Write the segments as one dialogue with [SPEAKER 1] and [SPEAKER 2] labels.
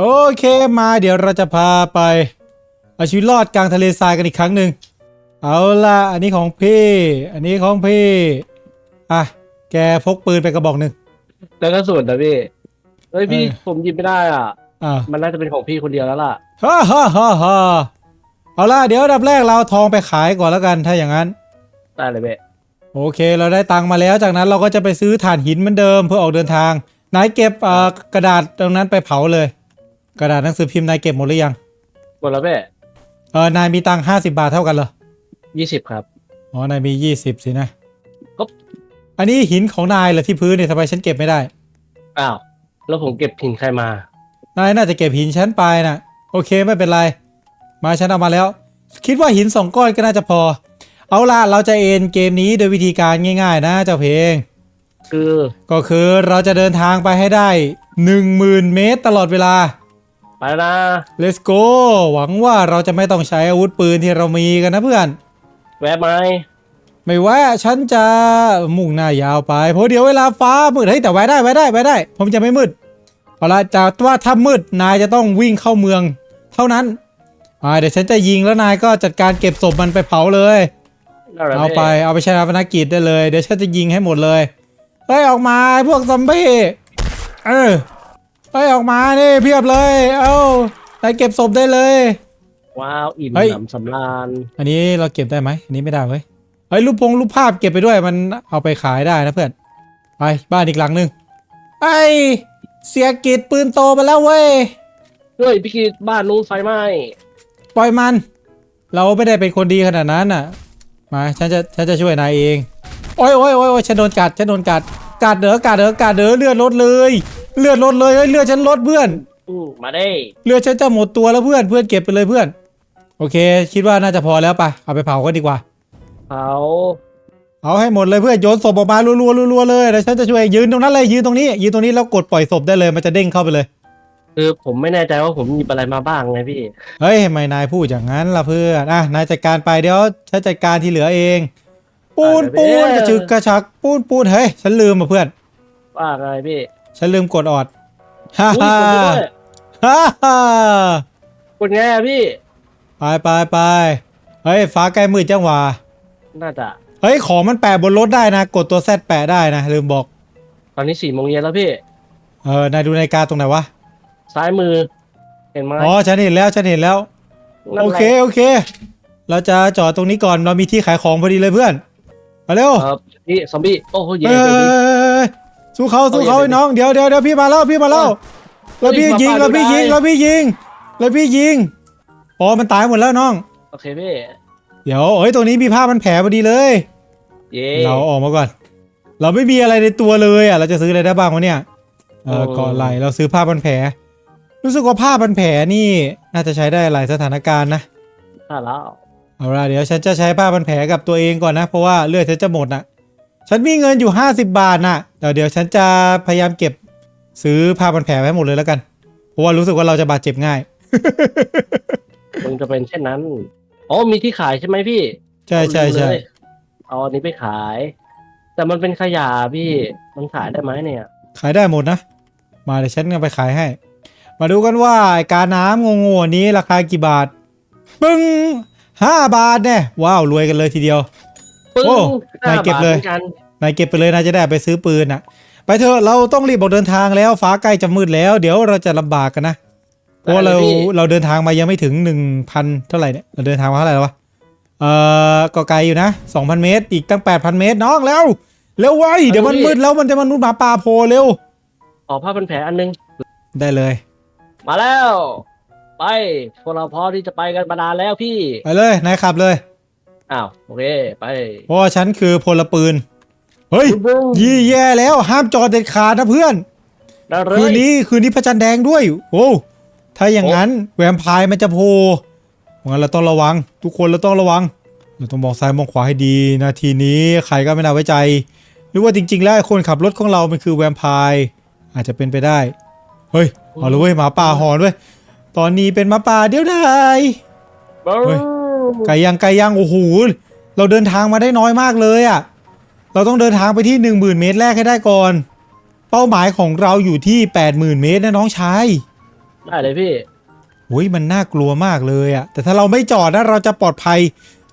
[SPEAKER 1] โอเคมาเดี๋ยวเราจะพาไปเอาชีวิตรอดกลางทะเลทรายกันอีกครั้งหนึ่งเอาล่ะอันนี้ของพี่ อันนี้ของพี่อะแกพกปืนไปกระบอกหนึ่ง
[SPEAKER 2] แล้วก็ส่วนนะพี่เฮ้ยพี่
[SPEAKER 1] เออ
[SPEAKER 2] ผมหยิบไม่ได้อะ
[SPEAKER 1] อ่า
[SPEAKER 2] มันน่าจะเป็นของพี่คนเดียวแล้วล่ะ
[SPEAKER 1] ฮ่าฮ่าฮ่าฮ่าเอาล่ะเดี๋ยวอันดับแรกเราเอาทองไปขายก่อนแล้วกันถ้าอย่างนั้น
[SPEAKER 2] ได้เลยเบ้
[SPEAKER 1] โอเค เราได้ตังค์มาแล้วจากนั้นเราก็จะไปซื้อถ่านหินเหมือนเดิมเพื่อออกเดินทาง นายเก็บเอ่อกระดาษตรงนั้นไปเผาเลย กระดาษหนังสือพิมพ์นายเก็บหมดหรือยัง
[SPEAKER 2] หมดแล้วเบ้
[SPEAKER 1] เออนายมีตังค์ห้าสิบาทเท่ากันเหรอ
[SPEAKER 2] ยี่สิบครับ
[SPEAKER 1] อ๋อ นายมียี่สิบสินะ
[SPEAKER 2] ก็
[SPEAKER 1] อันนี้หินของนายเหรอที่พื้นเนี่ยทำไมฉันเก็บไม่ได้
[SPEAKER 2] อ้าว แล้วผมเก็บหินใครมา
[SPEAKER 1] นายน่าจะเก็บหินฉันไปนะโอเคไม่เป็นไร มาฉันเอามาแล้ว คิดว่าหินสองก้อนก็น่าจะพอ เอาล่ะเราจะเอ็นเกมนี้โดยวิธีการง่าย ๆ นะเจ้าเพลง
[SPEAKER 2] คือ
[SPEAKER 1] ก็คือเราจะเดินทางไปให้ได้ 10,000 เมตรตลอดเวลา
[SPEAKER 2] ไปแล้วนะ
[SPEAKER 1] Let's go หวังว่าเราจะไม่ต้องใช้อาวุธปืนที่เรามีกันนะเพื่อน
[SPEAKER 2] แวะไหม
[SPEAKER 1] ไม่แวะฉันจะมุ่งหน้ายาวไป เพราะเดี๋ยวเวลาฟ้ามืดเฮ้ยแต่แวะได้แวะได้แวะได้ ผมจะไม่มืดเอาละแต่ว่าถ้ามืดนายจะต้องวิ่งเข้าเมือง เท่านั้นอ่าเดี๋ยวฉันจะยิงแล้วนายก็จัดการเก็บศพมันไปเผาเลย
[SPEAKER 2] ด้ลย
[SPEAKER 1] เอาไป
[SPEAKER 2] บ้
[SPEAKER 1] เอาไปใช้ภารกิจได้เลย เดี๋ยวฉันจะยิงให้หมดเลย เฮ้ย ออกมาไอ้พวกซอมบี้เออ เฮ้ยออกมานี่เพียบเลย เอ้านายเก็บศพได้เลย
[SPEAKER 2] ว้าวอิ่ม
[SPEAKER 1] เฮ้ย
[SPEAKER 2] หนำสำราญ
[SPEAKER 1] อันนี้เราเก็บได้ไหมอันนี้ไม่ได้เว้ยเฮ้ยรูปพงรูปภาพเก็บไปด้วยมันเอาไปขายได้นะเพื่อนไปบ้านอีกหลังหนึ่งไอเสียกิจปืนโตมาแล้วเว้ย
[SPEAKER 2] เฮ้ยพี่กีดบ้านนู้นไฟไหม้
[SPEAKER 1] ปล่อยมัน เราไม่ได้เป็นคนดีขนาดนั้นน่ะมาฉันจะฉันจะช่วยนายเองโอ้ยโอ้ยโอ้ยโอ้ยฉันโดนกัดฉันโดนกัดกัดเด้อกัดเด้อกัดเด้อเลือดลดเลย เลือดลดเลยเฮ้ยเลือดฉันลดเพื่อน
[SPEAKER 2] อืมมาได้
[SPEAKER 1] เลือดฉันจะหมดตัวแล้วเพื่อนเพื่อนเก็บไปเลยเพื่อน โอเค คิดว่าน่าจะพอแล้วไปะเอาไปเผากันดีกว่า
[SPEAKER 2] เขา
[SPEAKER 1] เอาให้หมดเลยเพื่อนโยนศพออกมารัวๆรัวๆเลยเดี๋ยวฉันจะช่วยยืนตรงนั้นเลยยืนตรงนี้ยืนตรงนี้แล้วกดปล่อยศพได้เลยมันจะเด้งเข้าไปเลย
[SPEAKER 2] คือผมไม่แน่ใจว่าผมหยิบอะไรมาบ้างไงพี่
[SPEAKER 1] เฮ้ยทำไมนายพูดอย่างนั้นล่ะเพื่อนอะนายจัดการไปเดี๋ยวฉันจัดการที่เหลือเอง ปูนปูนกระชึกกระชักปูนปูนเฮ้ยฉันลืมอะเพื่อน
[SPEAKER 2] ว่าไงพี่
[SPEAKER 1] ฉันลืมกดออดฮ่า
[SPEAKER 2] อุ้ย
[SPEAKER 1] ฮ่าก
[SPEAKER 2] ดด้วย
[SPEAKER 1] ฮ่าฮ่าก
[SPEAKER 2] ดไงอะพี่
[SPEAKER 1] ไปไปไปเฮ้ยฟ้าใกล้มืดจังหวะ
[SPEAKER 2] น่าจะ
[SPEAKER 1] เฮ้ยของมันแปะบนรถได้นะ กดตัวแซดแปะได้นะ ลืมบอก
[SPEAKER 2] ตอนนี้สี่โมงเย็นแล้วพี่
[SPEAKER 1] เออนายดูนาฬิกาตรงไหนวะ
[SPEAKER 2] ซ้ายมือ เห็นไหม
[SPEAKER 1] อ๋อฉันเห็นแล้วฉันเห็นแล้ว
[SPEAKER 2] นั่น
[SPEAKER 1] โอ
[SPEAKER 2] แหละ
[SPEAKER 1] เคโอเค เราจะจอดตรงนี้ก่อนเรามีที่ขายของพอดีเลยเพื่อน มาเร็ว
[SPEAKER 2] เออพี่ซอมบี้ โอ้โหเย่
[SPEAKER 1] เอ้
[SPEAKER 2] ซอมบี้
[SPEAKER 1] ย สู้เขาสู้เขา
[SPEAKER 2] เอาอย่า
[SPEAKER 1] ไอ้น้องเดี๋ยวเดี๋ยวเดี๋ยวพี่มาแล้วพี่มาแล้ว
[SPEAKER 2] เฮ้
[SPEAKER 1] แล้ว
[SPEAKER 2] ย
[SPEAKER 1] พี่
[SPEAKER 2] มา
[SPEAKER 1] ยิง
[SPEAKER 2] ปาด
[SPEAKER 1] แล้วพี่
[SPEAKER 2] ไม่
[SPEAKER 1] ยิง
[SPEAKER 2] ได้
[SPEAKER 1] แล้วพี่ยิงแล้วพี่ยิงอ๋อมันตายหมดแล้วน้อง
[SPEAKER 2] โอเคพี่
[SPEAKER 1] เดี๋ยวเฮ้ยตรงนี้มีผ้ามันแผลพอดีเลย
[SPEAKER 2] เย่
[SPEAKER 1] เราออกมาก่อน เราไม่มีอะไรในตัวเลยอะเราจะซื้ออะไรได้บ้างวะเนี่ยเออ
[SPEAKER 2] โอ้
[SPEAKER 1] ก่อนไหลเราซื้อผ้าพันแผล รู้สึกว่าผ้าพันแผลนี่ น่าจะใช้ได้หลายสถานการณ์นะ
[SPEAKER 2] ถ้าแล้ว
[SPEAKER 1] เอาล่ะเดี๋ยวฉันจะใช้ผ้าพันแผลกับตัวเองก่อนนะ เพราะว่าเลือดฉันจะหมดนะฉันมีเงินอยู่50บาทนะ เดี๋ยวเดี๋ยวฉันจะพยายามเก็บซื้อผ้าพันแผลไว้หมดเลยแล้วกัน เพราะว่ารู้สึกว่าเราจะบาดเจ็บง่าย
[SPEAKER 2] มึงจะเป็นเช่นนั้น อ๋อ มีที่ขายใช่ไหมพี่
[SPEAKER 1] ใช่ใช่ใช่
[SPEAKER 2] เอาเลยเอาอันนี้ไปขาย แต่มันเป็นขยะพี่ มันขายได้ไหมเนี่ย
[SPEAKER 1] ขายได้หมดนะ มาเดี๋ยวฉันจะไปขายให้ มาดูกันว่าไอ้กาน้ำงงๆนี้ราคากี่บาท ปึ้งห้าบาทเนี่ยว้าวรวยกันเลยทีเดียว
[SPEAKER 2] ปึ้ง
[SPEAKER 1] โอ้
[SPEAKER 2] ห้านา
[SPEAKER 1] ยเก็บ
[SPEAKER 2] ท
[SPEAKER 1] เลย
[SPEAKER 2] หมือ นกัน
[SPEAKER 1] นายเก็บไปเลยนายจะได้ไปซื้อปืนอะ ไปเถอะเราต้องรีบออกเดินทางแล้วฟ้าใกล้จะมืดแล้ว เดี๋ยวเราจะลำบากกันนะเพราะว่าเรา
[SPEAKER 2] ได้ลยพี่
[SPEAKER 1] เราเดินทางมายังไม่ถึงหนึ่งพันเท่าไหร่เนี่ยเราเดินทางมาเท่าไหร่แล้ววะเอ่อก็ไกลอยู่นะสองพันเมตร อีกตั้งแปดพันเมตรน้องแล้วเร็วไว้เดี๋ยวมันมืดแล้วมันจะมนุษย์หมาป่าโผล่เร็ว
[SPEAKER 2] ขอผ้าพันแผลอันนึง
[SPEAKER 1] ได้เลย
[SPEAKER 2] มาแล้ว ไปพวกเราพร้อมที่จะไปกันมานานแล้วพี่
[SPEAKER 1] ไปเลยนายขับเลย
[SPEAKER 2] อ้าวโอเคไป
[SPEAKER 1] เพราะว่าฉันคือพลปืน เฮ้ย
[SPEAKER 2] บึ้ง
[SPEAKER 1] ยี่แย่แล้วห้ามจอดเด็ดขาดนะเพื่อน
[SPEAKER 2] ได้เล
[SPEAKER 1] คืน
[SPEAKER 2] ย
[SPEAKER 1] นี้คืนนี้พระจันทร์แดงด้วย โอ้ถ้าอย่างนั้นแวมไพร์มันจะโผล่งั้นเราต้องระวัง ทุกคนเราต้องระวัง เราต้องมองซ้ายมองขวาให้ดีนาทีนี้ใครก็ไม่น่าไว้ใจ หรือว่าจริง ๆ แล้วไอ้คนขับรถของเรามันคือแวมไพร์อาจจะเป็นไปได้ เฮ้ยเอาเลยเว้ยหมาป่าหอนเว้ยตอนนี้เป็นหมาป่าเดี๋ยวได้
[SPEAKER 2] บึ้ง
[SPEAKER 1] เฮ้ย ไก่ย่างไก่ย่างโอ้โหเราเดินทางมาได้น้อยมากเลยอะ่ะ เราต้องเดินทางไปที่ 1 0,000 เมตรแรกให้ได้ก่อน เป้าหมายของเราอยู่ที่ 80,000 เมตรนะน้องชาย
[SPEAKER 2] ได้เลยพี่
[SPEAKER 1] อุ้ยมันน่ากลัวมากเลยอะแต่ถ้าเราไม่จอดนะเราจะปลอดภัย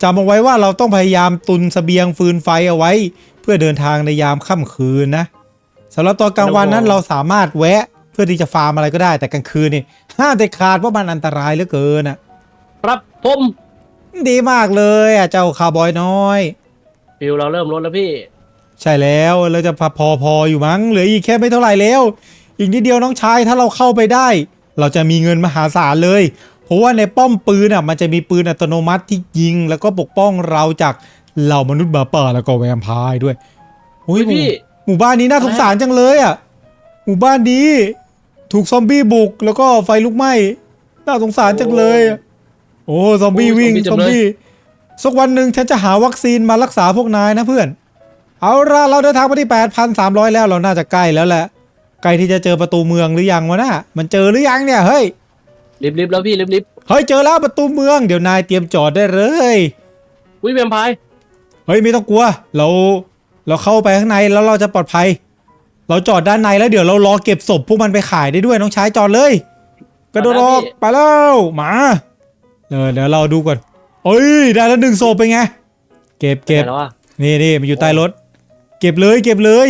[SPEAKER 1] จำเอาไว้ว่าเราต้องพยายามตุนเสบียงฟืนไฟเอาไว้ เพื่อเดินทางในยามค่ำคืนนะสำหรับตอนกลางวันนั้นเราสามารถแวะเพื่อที่จะฟาร์มอะไรก็ได้ แต่กลางคืนนี่ห้ามเด็ดขาดเพราะมันอันตรายเหลือเกินอะ
[SPEAKER 2] ครับผม
[SPEAKER 1] ดีมากเลยอะเจ้าคาวบอยน้อย
[SPEAKER 2] ฟิวเราเริ่มลดแล้วพี่
[SPEAKER 1] ใช่แล้วเราจะพอพอพออยู่มั้งเหลืออีกแค่ไม่เท่าไหร่แล้ว อีกนิดเดียวน้องชายถ้าเราเข้าไปได้ เราจะมีเงินมหาศาลเลย เพราะว่าในป้อมปืนอะมันจะมีปืนอัตโนมัติที่ยิง แล้วก็ปกป้องเราจากเหล่ามนุษย์หมาป่าแล้วก็แวมไพร์ด้วยอุ้ยหมู่
[SPEAKER 2] พี่
[SPEAKER 1] หมู่บ้านนี้น่าสงสารจังเลยอะหมู่บ้านนี้ ถูกซอมบี้บุกแล้วก็ไฟลุกไหม้น่าสงสารจังเลยอะโอ้ซอมบี้วิ่งซอมบี้ สักวันหนึ่งฉันจะหาวัคซีนมารักษาพวกนายนะเพื่อน เอาละเราเดินทางมาที่ 8,300 แล้วเราน่าจะใกล้แล้วแหละใกล้ที่จะเจอประตูเมืองหรือยังวะน่ะมันเจอหรือยังเนี่ยเฮ้ย
[SPEAKER 2] รีบรีบแล้วพี่รีบรีบ
[SPEAKER 1] เฮ้ยเจอแล้วประตูเมืองเดี๋ยวนายเตรียมจอดได้เลย
[SPEAKER 2] อุ้ยแวมไพร์
[SPEAKER 1] เฮ้ยไม่ต้องกลัว เราเราเข้าไปข้างในแล้วเราจะปลอดภัย เราจอดด้านในแล้วเดี๋ยวเรารอเก็บศพพวกมันไปขายได้ด้วยน้องชายจอดเลย กระโดดออกไปแล้วมาเดี๋ยวเดี๋ยวเราดูก่อน เอ้ยได้แล้วหนึ่งศพเป็นไง เก็บเก็บ
[SPEAKER 2] ไหนแล้วอะ
[SPEAKER 1] นี่นี่มันอยู่ใต้รถ เก็บเลยเก็บเลย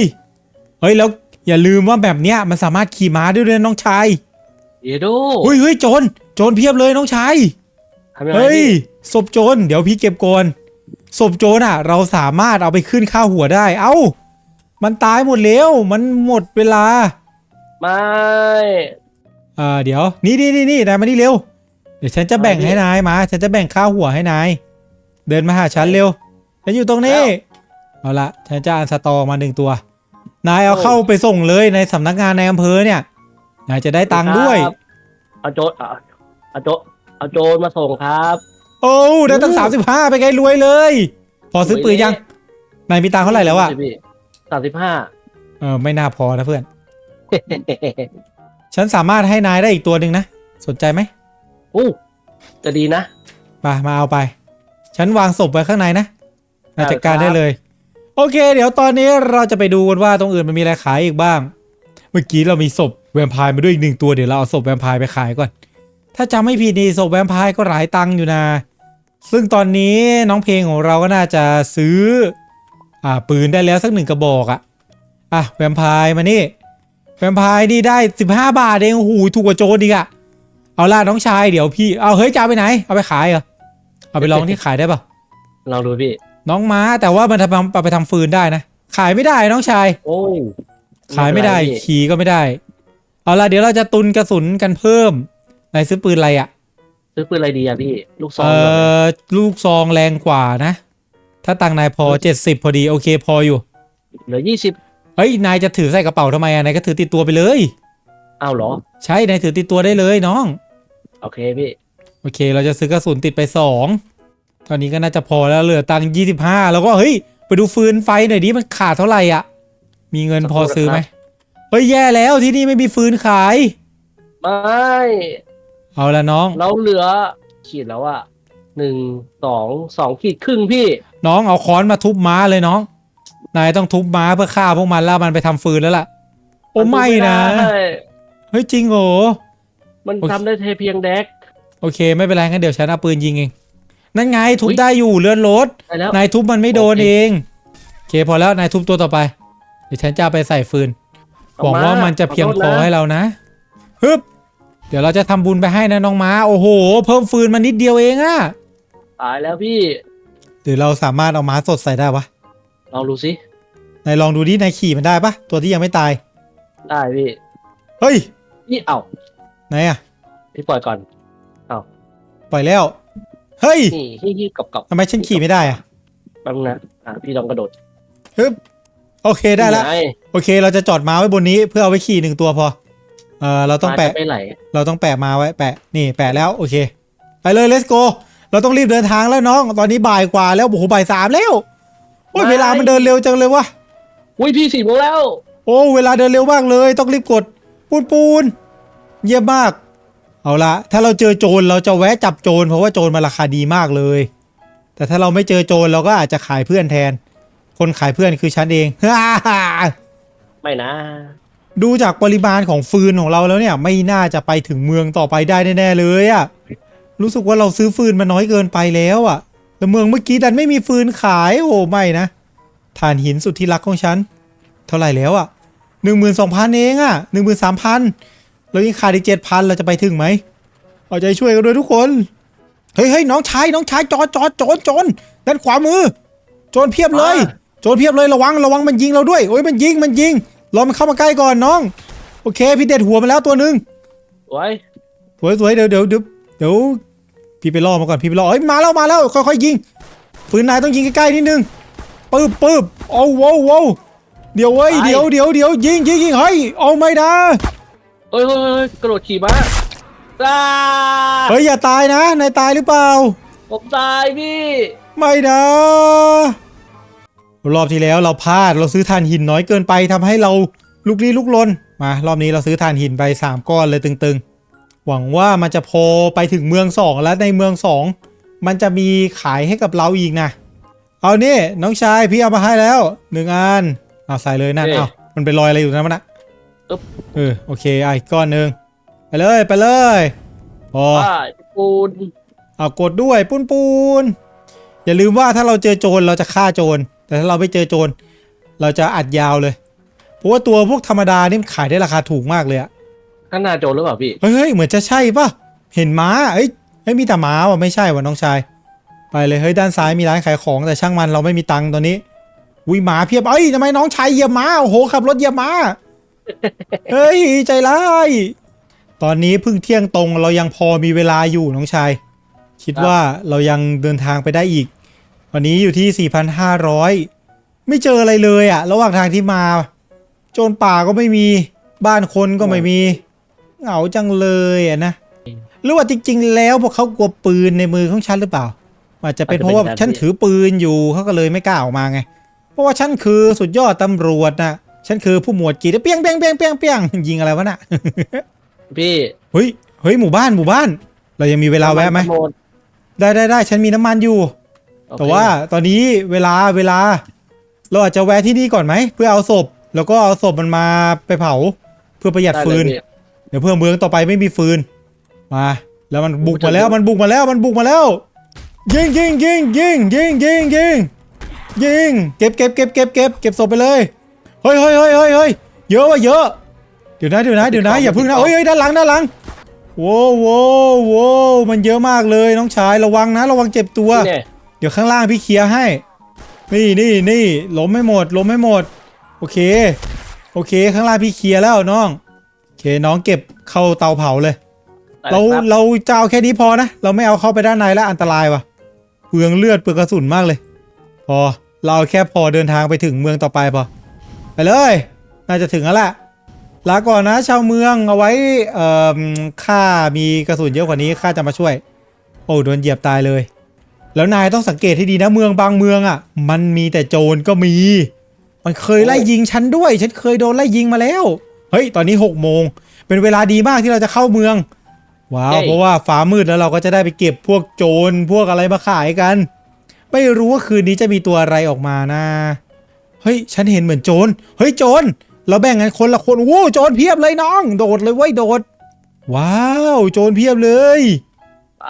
[SPEAKER 1] เฮ้ยแล้วอย่าลืมว่าแบบเนี้ยมันสามารถขี่ม้าได้ด้วยนะน้องชาย
[SPEAKER 2] เยโด
[SPEAKER 1] เฮ้ยเฮ้ยโจรโจรเพียบเลยน้องชาย
[SPEAKER 2] ทำยังไง
[SPEAKER 1] เฮ้ย
[SPEAKER 2] พี่
[SPEAKER 1] ศพโจรเดี๋ยวพี่เก็บก่อนศพโจรอะ เราสามารถเอาไปขึ้นข้าหัวได้ เอ้า มันตายหมดแล้วมันหมดเวลา
[SPEAKER 2] ไม่
[SPEAKER 1] อ่าเดี๋ยว นี่นี่นี่นี่นายมานี่เร็วเดี๋ยวฉันจะแบ่งให้นายมา ฉันจะแบ่งข้าวหัวให้นาย เดินมาหาฉันเร็ว ฉันอยู่ตรงนี้ เอาละฉันจะอันสตอมาหนึ่งตัว นายเอาเข้าไปส่งเลยในสำนักงานในอำเภอเนี่ย นายจะได้ตังค์ด้วย
[SPEAKER 2] ครับเอาโจรเอาเอาโจรเอาโจรมาส่งครับ
[SPEAKER 1] โอ้ได้ตั้ง
[SPEAKER 2] โอ้
[SPEAKER 1] สามสิบห้าไปไงรวยเลย พอซื้อปืนยัง นายมีตังค์เท่าไหร่แล้วอะ
[SPEAKER 2] สามสิบห้า
[SPEAKER 1] เออไม่น่าพอนะเพื่อน ฉันสามารถให้นายได้อีกตัวหนึ่งนะ สนใจไหม
[SPEAKER 2] อู้จะดีนะ
[SPEAKER 1] มามาเอาไป ฉันวางศพไว้ข้างในนะนาย
[SPEAKER 2] ได้
[SPEAKER 1] จัดการ
[SPEAKER 2] ครับ
[SPEAKER 1] ได้เลย โอเค เดี๋ยวตอนนี้เราจะไปดูกันว่าตรงอื่นมันมีอะไรขายอีกบ้าง เมื่อกี้เรามีศพแวมไพร์มาด้วยอีกหนึ่งตัวเดี๋ยวเราเอาศพแวมไพร์ไปขายก่อน ถ้าจำไม่ผิดนี่ศพแวมไพร์ก็หลายตังค์อยู่นะ ซึ่งตอนนี้น้องเพลงของเราก็น่าจะซื้อ อ่าปืนได้แล้วสักหนึ่งกระบอกอะอะแวมไพร์มานี่ แวมไพร์นี่ได้ 15 บาทเองโอ้โหถูกกว่าโจรอีกอะ เอาล่ะน้องชายเดี๋ยวพี่เอาเฮ้ยจะเอาไปไหน เอาไปขายเหรอเอาไปลองที่ขายได้ปะ
[SPEAKER 2] ลองดูพี่
[SPEAKER 1] น้องม้าแต่ว่ามันทำเอาไปทำฟืนได้นะขายไม่ได้น้องชาย
[SPEAKER 2] โอ้
[SPEAKER 1] ขายไม่ได้
[SPEAKER 2] เป็นรพี่
[SPEAKER 1] ขี่ก็ไม่ได้ เอาล่ะเดี๋ยวเราจะตุนกระสุนกันเพิ่มนายซื้อปืนอะไรอะ
[SPEAKER 2] ซื้อปืนอะไรดีอะพี่ ลูกซอง
[SPEAKER 1] เอ่
[SPEAKER 2] เหรอ
[SPEAKER 1] อลูกซองแรงกว่านะ ถ้าตังค์นายพอ70พอดีโอเคพออยู่
[SPEAKER 2] เหลือยี่สิบ
[SPEAKER 1] เฮ้ยนายจะถือใส่กระเป๋าทำไมอะนายก็ถือติดตัวไปเลย
[SPEAKER 2] อ้าวเหรอ
[SPEAKER 1] ใช่นายถือติดตัวได้เลยน้อง
[SPEAKER 2] โอเคพี่
[SPEAKER 1] โอเค เราจะซื้อกระสุนติดไปสองตอนนี้ก็น่าจะพอแล้วเหลือตังค์ยี่สิบห้าแล้วก็เฮ้ย ไปดูฟืนไฟหน่อยดิมันขาดเท่าไหร่อะ มีเงินพอซื้อไหมเฮ้ยแย่แล้วที่นี่ไม่มีฟืนขาย
[SPEAKER 2] ไม่
[SPEAKER 1] เอาละน้อง
[SPEAKER 2] เราเหลือขีดแล้วอะหนึ่งสองสองขีดครึ่งพี่
[SPEAKER 1] น้องเอาค้อนมาทุบม้าเลยน้อง นายต้องทุบม้าเพื่อฆ่าพวกมันแล้วมันไปทำฟืนแล้วล่ะ โอ้ไม่นะ
[SPEAKER 2] ได้
[SPEAKER 1] เฮ้ยจริงเหรอ
[SPEAKER 2] มัน
[SPEAKER 1] โอเค
[SPEAKER 2] ทำได้เทเพียงแดก
[SPEAKER 1] โอเค ไม่เป็นไรงั้นเดี๋ยวฉันเอาปืนยิงเอง นั่นไงทุบ
[SPEAKER 2] อุ๊ย
[SPEAKER 1] ได้อยู่เลื่อนรถ
[SPEAKER 2] ได้แล้ว
[SPEAKER 1] นายทุบมันไม่โดน
[SPEAKER 2] โอเค
[SPEAKER 1] เองโอเคพอแล้วนายทุบตัวต่อไป เดี๋ยวฉันจะเอาไปใส่ฟืน
[SPEAKER 2] เอ
[SPEAKER 1] หวังว่ามันจะเพียงพอ
[SPEAKER 2] ขโทษนะ
[SPEAKER 1] ให้เรานะฮึบเดี๋ยวเราจะทำบุญไปให้นะน้องม้า โอ้โห เพิ่มฟืนมานิดเดียวเองอะ
[SPEAKER 2] ตายแล้วพี่
[SPEAKER 1] หรือเราสามารถเอาม้าสดใส่ได้วะ
[SPEAKER 2] ลองดูสิ
[SPEAKER 1] นายลองดูดินายขี่มันได้ปะตัวที่ยังไม่ตาย
[SPEAKER 2] ได้พี่
[SPEAKER 1] เฮ้ย
[SPEAKER 2] นี่เอ้า
[SPEAKER 1] ไหนอะ
[SPEAKER 2] พี่ปล่อยก่อน
[SPEAKER 1] ปล่อยแล้ว เฮ้ย
[SPEAKER 2] นี่ฮี่ฮี่กรอบกรอบ
[SPEAKER 1] ทำไมฉันขี่ไม่ได้อะ
[SPEAKER 2] แป๊บนึงนะอะพี่ลองกระโดด
[SPEAKER 1] ฮึบโอเคได้แล้ว
[SPEAKER 2] นี่ง
[SPEAKER 1] โอเค เราจะจอดม้าไว้บนนี้เพื่อเอาไว้ขี่หนึ่งตัวพอ เออเราต้องแปะ
[SPEAKER 2] มาจไม่ไหล
[SPEAKER 1] เราต้องแปะมาไว้แปะนี่แปะแล้วโอเค ไปเลย let's go เราต้องรีบเดินทางแล้วน้อง ตอนนี้บ่ายกว่าแล้วโอ้โหบ่ายสามแล้วโอ้ยเวลามันเดินเร็วจังเลยวะ
[SPEAKER 2] อุ้ยพี่สี่โมงแล้ว
[SPEAKER 1] โอ้เวลาเดินเร็วมากเลย ต้องรีบกดปูนปูน เยี่ยมมาก เอาละถ้าเราเจอโจรเราจะแวะจับโจรเพราะว่าโจรมันราคาดีมากเลย แต่ถ้าเราไม่เจอโจรเราก็อาจจะขายเพื่อนแทน คนขายเพื่อนคือฉันเอง
[SPEAKER 2] ไม่นะ
[SPEAKER 1] ดูจากปริมาณของฟืนของเราแล้วเนี่ย ไม่น่าจะไปถึงเมืองต่อไปได้แน่ๆเลยอะรู้สึกว่าเราซื้อฟืนมาน้อยเกินไปแล้วอะแต่เมืองเมื่อกี้ดันไม่มีฟืนขายโอ้ไม่นะถ่านหินสุดที่รักของฉัน เท่าไหร่แล้วอะหนึ่งหมื่นสองพันเองอะหนึ่งหมื่นสามพัน เรายังขาดอีกเจ็ดพันเราจะไปถึงไหมเอาใจช่วยกันด้วยทุกคน เฮ้ยเฮ้ยน้องชายน้องชายจอดจอดโจรโจรด้านขวามือ โจรเพียบเลย โจรเพียบเลยระวังระวังมันยิงเราด้วยโอ้ยมันยิงมันยิงรอมันเข้ามาใกล้ก่อนน้อง โอเค พี่เด็ดหัวมาแล้วตัวหนึ่ง
[SPEAKER 2] ไว้
[SPEAKER 1] สวยสวยเดี๋ยวเดี๋ยวเดี๋ยวเดี๋ยวพี่ไปล่อมาก่อนพี่ไปล่อเอ้ยมาแล้วมาแล้วค่อยๆยิงปืนนายต้องยิงใกล้ๆนิดนึงปึ๊บปึ๊บโอ้โว้วโว้วเดี๋ยวเว้ยเดี๋ยวเดี๋ยวเดี๋ยวยิงยิงยิงเฮ้ยเอาไม่นะ
[SPEAKER 2] เฮ้ยเฮ้ยเฮ้ยกระโดดขี่ม้าอ้า
[SPEAKER 1] เฮ้ยอย่าตายนะนายตายหรือเปล่า
[SPEAKER 2] ผมตายพี่
[SPEAKER 1] ไม่นะ รอบที่แล้วเราพลาดเราซื้อถ่านหินน้อยเกินไปทำให้เราลุกลี้ลุกลนมารอบนี้เราซื้อถ่านหินไป 3 ก้อนเลยตึงๆ หวังว่ามันจะพอไปถึงเมือง 2 แล้วในเมือง 2 มันจะมีขายให้กับเราอีกนะ เอานี่น้องชายพี่เอามาให้แล้วหนึ่งอันเอาใส่เลยนั่นเอามันเป็นรอยอะไรอยู่นะมันนะ เออโอเคอะอีกก้อนหนึ่งไปเลยไปเลยพอ
[SPEAKER 2] ป้าปูน
[SPEAKER 1] เอากดด้วยปุ้นปูนอย่าลืมว่าถ้าเราเจอโจรเราจะฆ่าโจร แต่ถ้าเราไม่เจอโจร เราจะอัดยาวเลย เพราะว่าตัวพวกธรรมดานี่มันขายได้ราคาถูกมากเลยอะ
[SPEAKER 2] ข้างหน้าโจรหรือเปล่าพี่
[SPEAKER 1] เฮ้ยเฮ้ยเหมือนจะใช่ปะเห็นม้าเอ้ยเฮ้ยมีแต่ม้าว่ะไม่ใช่ว่ะน้องชาย ไปเลยเฮ้ยด้านซ้ายมีร้านขายของแต่ช่างมันเราไม่มีตังค์ตอนนี้วิม้าเพียบเอ้ยทำไมน้องชายเหยียบม้าโอ้โหขับรถเหยียบม้า เฮ้ย ใจร้าย ตอนนี้เพิ่งเที่ยงตรงเรายังพอมีเวลาอยู่น้องชาย คิดว่าเรายังเดินทางไปได้อีก วันนี้อยู่ที่ 4,500 ไม่เจออะไรเลยอะระหว่างทางที่มา โจรป่าก็ไม่มีบ้านคนก็ไม่มี เหงาจังเลยอะนะหรือว่าจริง ๆ แล้วพวกเขากลัวปืนในมือของฉันหรือเปล่าอาจจะเป็นเพราะว่าฉันถือปืนอยู่เขาก็เลยไม่กล้าออกมาไง เพราะว่าฉันคือสุดยอดตำรวจนะ ฉันคือผู้หมวดกีดเปี้ยงเปี้ยงเปี้ยงเปี้ยงเปี้ยงยิงอะไรวะน่ะ
[SPEAKER 2] พี่
[SPEAKER 1] เฮ้ยเฮ้ยหมู่บ้านหมู่บ้าน เรายังมีเวลาแวะไหม
[SPEAKER 2] น้ำนหด
[SPEAKER 1] ได้ได้ได้ฉันมีน้ำมันอยู่
[SPEAKER 2] โอเค
[SPEAKER 1] แต่ว่าตอนนี้เวลาเวลา เราอาจจะแวะที่นี่ก่อนไหมเพื่อเอาศพ แล้วก็เอาศพมันมาไปเผา เพื่อประหยัด
[SPEAKER 2] ได้
[SPEAKER 1] ฟืน
[SPEAKER 2] เลยพี่
[SPEAKER 1] เดี๋ยวเพื่อเมืองต่อไปไม่มีฟืนมาแล้วมันบุกมาแล้วมันบุกมาแล้วมันบุกมาแล้วยิงยิงยิงยิงยิงยิงยิงยิงเก็บเก็บเก็บเก็บเก็บเก็บศพไปเลย เฮ้ยเฮ้ยเฮ้ยเฮ้ยเฮ้ยเยอะว่ะเยอะ เดี๋ยวนะเดี๋ยวนะเดี๋ยวนะอย่าพึ่งนะเฮ้ยเฮ้ยด้านหลังด้านหลังโว้วโว้วโว้วมันเยอะมากเลยน้องชายระวังนะ ระวังเจ็บตัว
[SPEAKER 2] นี่เนี่ย
[SPEAKER 1] เดี๋ยวข้างล่างพี่เคลียร์ให้ นี่นี่นี่ล้มไม่หมดล้มไม่หมด โอเค โอเค ข้างล่างพี่เคลียร์แล้วน้องโอเคน้องเก็บเข้าเตาเผาเลย
[SPEAKER 2] ได้
[SPEAKER 1] เรา
[SPEAKER 2] ครับ
[SPEAKER 1] เราจะเอาแค่นี้พอนะ เราไม่เอาเข้าไปด้านในแล้วอันตรายว่ะเปลืองเลือดเปลืองกระสุนมากเลย พอเราเอาแค่พอเดินทางไปถึงเมืองต่อไปพอ ไปเลย น่าจะถึงแล้วแหละลาก่อนนะชาวเมืองเอาไว้เอ่อข้ามีกระสุนเยอะกว่านี้ข้าจะมาช่วย โอ้โดนเหยียบตายเลย แล้วนายต้องสังเกตให้ดีนะเมืองบางเมืองอะ มันมีแต่โจรก็มี มันเคยไล่ยิงฉันด้วย ฉันเคยโดนไล่ยิงมาแล้วเฮ้ยตอนนี้หกโมงเป็นเวลาดีมากที่เราจะเข้าเมืองว้าวเพราะว่าฟ้ามืดแล้วเราก็จะได้ไปเก็บพวกโจรพวกอะไรมาขายกัน ไม่รู้ว่าคืนนี้จะมีตัวอะไรออกมานะ เฮ้ย ฉันเห็นเหมือนโจร เฮ้ยโจร เราแบ่งกันคนละคนโอ้โหโจรเพียบเลยน้อง โดดเลยเว้ยโดด ว้าว โจรเพียบเลย
[SPEAKER 2] ไป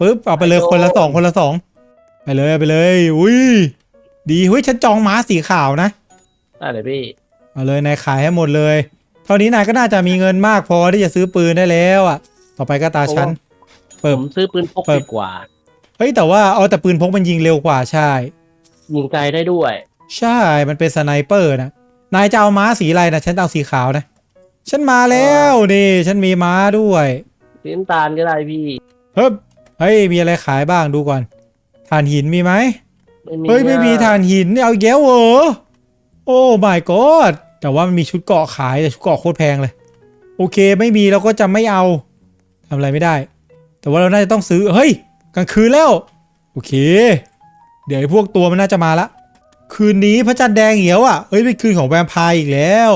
[SPEAKER 1] ปึ๊บเอาไปเลย
[SPEAKER 2] โอ้
[SPEAKER 1] คนละสองคนละสองไปเลยไปเลยอุ้ยดีเฮ้ยฉันจองม้าสีขาวนะ
[SPEAKER 2] ได้เลยพี่
[SPEAKER 1] เอาเลยนายขายให้หมดเลย เท่านี้นายก็น่าจะมีเงินมากพอที่จะซื้อปืนได้แล้วอะ ต่อไปก็ตาฉัน
[SPEAKER 2] ผ
[SPEAKER 1] เปิบ
[SPEAKER 2] มซื้อปืนพก
[SPEAKER 1] เปิด
[SPEAKER 2] ดีกว่า
[SPEAKER 1] เฮ้ยแต่ว่าเอาแต่ปืนพกมันยิงเร็วกว่าใช่
[SPEAKER 2] ยิงไกลได้ด้วย
[SPEAKER 1] ใช่ มันเป็นสไนเปอร์นะ นายจะเอาม้าสีอะไรนะ ฉันจะเอาสีขาวนะ ฉันมาแล้วนี่ ฉันมีม้าด้วย
[SPEAKER 2] สีน้ำตาลก็ได้พี่
[SPEAKER 1] เฮ้ยเฮ้ย มีอะไรขายบ้างดูก่อนถ่านหินมีไหม
[SPEAKER 2] ไม่มี
[SPEAKER 1] เฮ้ย ไม่มี
[SPEAKER 2] อะ
[SPEAKER 1] ถ่านหินเอาอีกแล้วเหรอ โอ้ my god แต่ว่ามันมีชุดเกราะขายแต่ชุดเกราะโคตรแพงเลย โอเคไม่มีเราก็จะไม่เอาทำอะไรไม่ได้ แต่ว่าเราน่าจะต้องซื้อ เฮ้ย กลางคืนแล้ว โอเค เดี๋ยวไอ้พวกตัวมันน่าจะมาละ คืนนี้พระจันทร์แดงเหี่ยวอะเฮ้ยเป็นคืนของแวมไพร์อีกแล้ว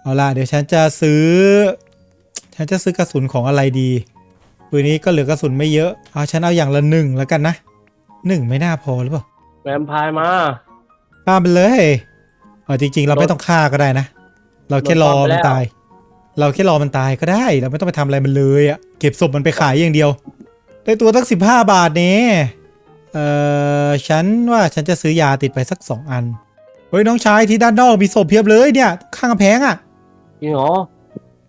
[SPEAKER 1] เอาล่ะเดี๋ยวฉันจะซื้อ ฉันจะซื้อกระสุนของอะไรดีปืนนี้ก็เหลือกระสุนไม่เยอะ เอาฉันเอาอย่างละหนึ่งแล้วกันนะหนึ่งไม่น่าพอหรือเปล่า
[SPEAKER 2] แวมไพร์มา
[SPEAKER 1] ฆ่ามันเลยเออจริง ๆ เราไม่ต้องฆ่าก็ได้นะ เราแค่รอ
[SPEAKER 2] โดนปั๊มไป
[SPEAKER 1] มัน
[SPEAKER 2] แล้ว
[SPEAKER 1] ตาย เราแค่รอมันตายก็ได้ เราไม่ต้องไปทำอะไรมันเลยอะเก็บศพมันไปขายอย่างเดียว ได้ตัวตั้งสิบห้าบาทเนี่ย เอ่อฉันว่าฉันจะซื้อยาติดไปสักสองอัน เฮ้ยน้องชายที่ด้านนอกมีศพเพียบเลยเนี่ย ข้างกำแพงอะ
[SPEAKER 2] จริงเหรอ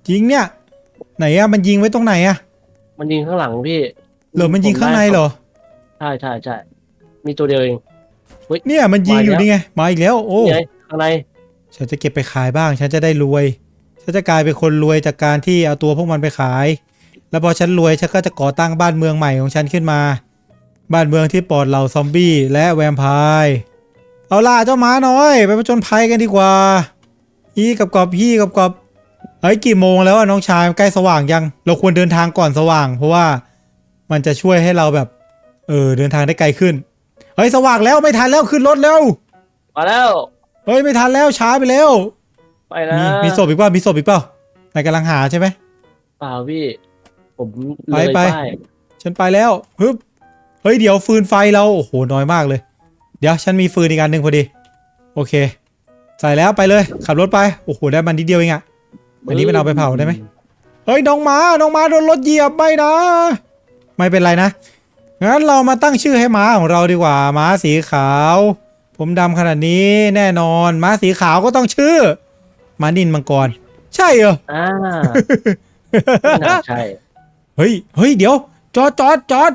[SPEAKER 1] จริงเนี่ย ไหนอะมันยิงไว้ตรงไหนอะ
[SPEAKER 2] มันยิงข้างหลังพี่
[SPEAKER 1] เหรอมันยิงข้างในเหรอ
[SPEAKER 2] ใช่ใช่ใช่มีตัวเดียวเอง
[SPEAKER 1] เนี่ยมันยิงอยู่
[SPEAKER 2] มาอีกแล้ว
[SPEAKER 1] นี่ไงมาอีกแล้ว โอ้
[SPEAKER 2] นี่ไงข้างใน
[SPEAKER 1] ฉันจะเก็บไปขายบ้าง ฉันจะได้รวย ฉันจะกลายเป็นคนรวยจากการที่เอาตัวพวกมันไปขาย แล้วพอฉันรวยฉันก็จะก่อตั้งบ้านเมืองใหม่ของฉันขึ้นมา บ้านเมืองที่ปลอดเหล่าซอมบี้และแวมไพร์ เอาล่ะเจ้าหมาน้อย ไปผจญภัยกันดีกว่า อีกับกอบพี่กับกอบเฮ้ยกี่โมงแล้วอะน้องชายใกล้สว่างยัง เราควรเดินทางก่อนสว่าง เพราะว่ามันจะช่วยให้เราแบบ เออเดินทางได้ไกลขึ้น เฮ้ยสว่างแล้วไม่ทันแล้วขึ้นรถแล้ว
[SPEAKER 2] มาแล้ว
[SPEAKER 1] เฮ้ยไม่ทันแล้วช้าไปแล้ว
[SPEAKER 2] ไปนะ
[SPEAKER 1] มีมีศพอีกเปล่ามีศพอีกเปล่านายกำลังหาใช่ไหม
[SPEAKER 2] เปล่าพี่ ผมเล
[SPEAKER 1] ไป
[SPEAKER 2] ย
[SPEAKER 1] ไป
[SPEAKER 2] ป้าย
[SPEAKER 1] ฉันไปแล้วฮึบ เฮ้ยเดี๋ยวฟืนไฟเราโอ้โหน้อยมากเลย เดี๋ยวฉันมีฟืนอีกอันหนึ่งพอดี โอเค ใส่แล้วไปเลย ขับรถไปโอ้โหได้มันนิดเดียวเองอะอันนี้มันเอาไปเผาได้ไหมเฮ้ยน้องหมาน้องหมาโดนรถเหยียบไม่นะ ไม่เป็นไรนะงั้นเรามาตั้งชื่อให้ม้าของเราดีกว่าม้าสีขาว ผมดำขนาดนี้แน่นอนม้าสีขาวก็ต้องชื่อม้านินมังกร ใช่เหรอ
[SPEAKER 2] อ่าไม่น่าใช่
[SPEAKER 1] เฮ้ยเฮ้ยเดี๋ยวจอดจอดจอด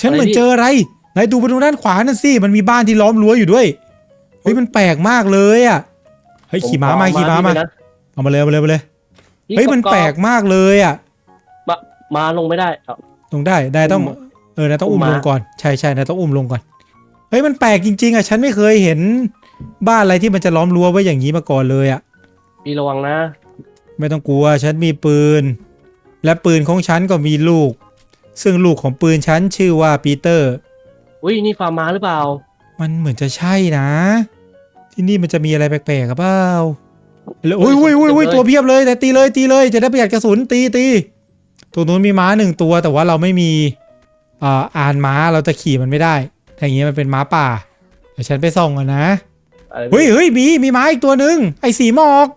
[SPEAKER 1] ฉัน
[SPEAKER 2] อะไร
[SPEAKER 1] เหมือน
[SPEAKER 2] พี่
[SPEAKER 1] เจออะไรไหนดูไปตรงด้านขวานั่นสิมันมีบ้านที่ล้อมรั้วอยู่ด้วยเฮ้ยมันแปลกมากเลยอะเฮ้ยขี่ม้ามาขี่ม้ามา
[SPEAKER 2] พี่ไปนะ
[SPEAKER 1] เอามาเลยเอามาเลยเอามาเลย
[SPEAKER 2] พี่
[SPEAKER 1] เฮ้ยมัน
[SPEAKER 2] รอบๆ
[SPEAKER 1] แปลกมากเลยอะ
[SPEAKER 2] มามาลงไม่ได้เอา
[SPEAKER 1] ลงได้ได้ต้อง
[SPEAKER 2] อุ้ม
[SPEAKER 1] เออนายต้องอุ้ม
[SPEAKER 2] อุ้ม
[SPEAKER 1] ล
[SPEAKER 2] ม้า
[SPEAKER 1] งก่อนใช่ใช่นายต้องอุ้มลงก่อนเฮ้ยมันแปลกจริง ๆอะฉันไม่เคยเห็นบ้านอะไรที่มันจะล้อมรั้วไว้อย่างนี้มาก่อนเลยอะ
[SPEAKER 2] พี่ระวังนะ
[SPEAKER 1] ไม่ต้องกลัวฉันมีปืน และปืนของฉันก็มีลูก ซึ่งลูกของปืนฉันชื่อว่าปีเตอร์
[SPEAKER 2] อุ้ยนี่ฟาร์มม้าหรือเปล่า
[SPEAKER 1] มันเหมือนจะใช่นะ ที่นี่มันจะมีอะไรแปลกๆกับเปล่าแล้วอุ้ยอุ้ยอุ้ยอุ้ย
[SPEAKER 2] เต็มเลย
[SPEAKER 1] ตัวเพียบเลยแต่ตีเลยตีเลยจะได้ประหยัดกระสุนตีตีตรงนู้นมีม้าหนึ่งตัวแต่ว่าเราไม่มีอ่าอ่านม้าเราจะขี่มันไม่ได้ถ้าอย่างงี้มันเป็นม้าป่าเดี๋ยวฉันไปส่องก่อนนะ
[SPEAKER 2] อะไร
[SPEAKER 1] เฮ้ยเฮ้ยมีมีม้าอีกตัวหนึ่งไอ้สีหมอก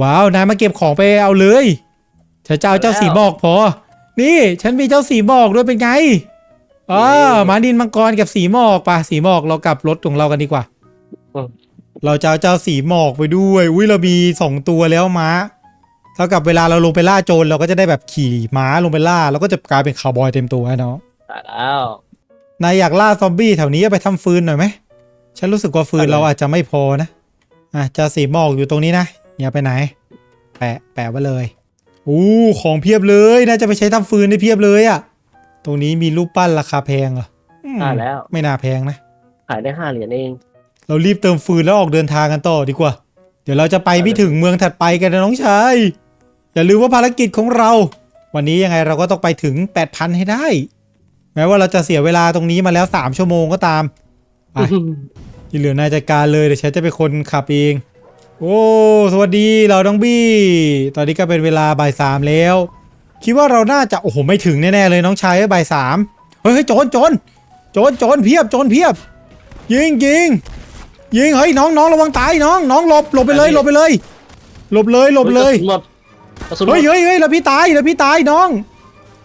[SPEAKER 1] ว้าวนายมาเก็บของไปเอาเลยฉันจะเอาเจ้าสีหมอกพอ นี่ฉันมีเจ้าสีหมอกด้วยเป็นไงอ๋อม้าดินมังกรกับสีหมอกป่ะสีหมอกเรากลับรถของเรากันดีกว่า เราจะเอาเจ้าสีหมอกไปด้วยอุ้ยเรามีสองตัวแล้วม้าเท่ากับเวลาเราลงไปล่าโจรเราก็จะได้แบบขี่ม้าลงไปล่าเราก็จะกลายเป็นคาวบอยเต็มตัวเนาะ
[SPEAKER 2] ตายแล้ว
[SPEAKER 1] นายอยากล่าซอมบี้แถวนี้เอาไปทำฟืนหน่อยไหมฉันรู้สึกว่าฟืน
[SPEAKER 2] อะไร
[SPEAKER 1] เราอาจจะไม่พอนะอะเจ้าสีหมอกอยู่ตรงนี้นะอย่าไปไหน แปะแปะไว้เลย อู้ของเพียบเลยน่าจะไปใช้ทำฟืนได้เพียบเลยอะตรงนี้มีรูปปั้นราคาแพงเหรออืม
[SPEAKER 2] ตายแล้ว
[SPEAKER 1] ไม่น่าแพงนะ
[SPEAKER 2] ขายได้ห้าเหรียญเอง
[SPEAKER 1] เรารีบเติมฟืนแล้วออกเดินทางกันต่อดีกว่า เดี๋ยวเราจะไปไม่ถึงเมืองถัดไปกันนะน้องชาย อย่าลืมว่าภารกิจของเรา วันนี้ยังไงเราก็ต้องไปถึง8,000ให้ได้ แม้ว่าเราจะเสียเวลาตรงนี้มาแล้ว3ชั่วโมงก็ตามไปที่เหลือนายจัดการเลยเดี๋ยวฉันจะเป็นคนขับเอง โอ้สวัสดีเราน้องบี้ ตอนนี้ก็เป็นเวลาบ่ายสามแล้ว คิดว่าเราน่าจะโอ้โหไม่ถึงแน่ๆเลยน้องชายเอ้ยบ่ายสามเฮ้ยเฮ้ยโจรโจรโจรโจรเพียบโจรเพียบ ยิงยิงยิงเฮ้ยน้องน้องระวังตายน้องน้องหลบหลบไปเลยหลบไปเลยหลบเลยหลบเลย
[SPEAKER 2] กระสุนหมดกระสุนหม
[SPEAKER 1] เฮ้ย
[SPEAKER 2] ด
[SPEAKER 1] เฮ้ยเฮ้ยแล้วพี่ตายแล้วพี่ตายน้อง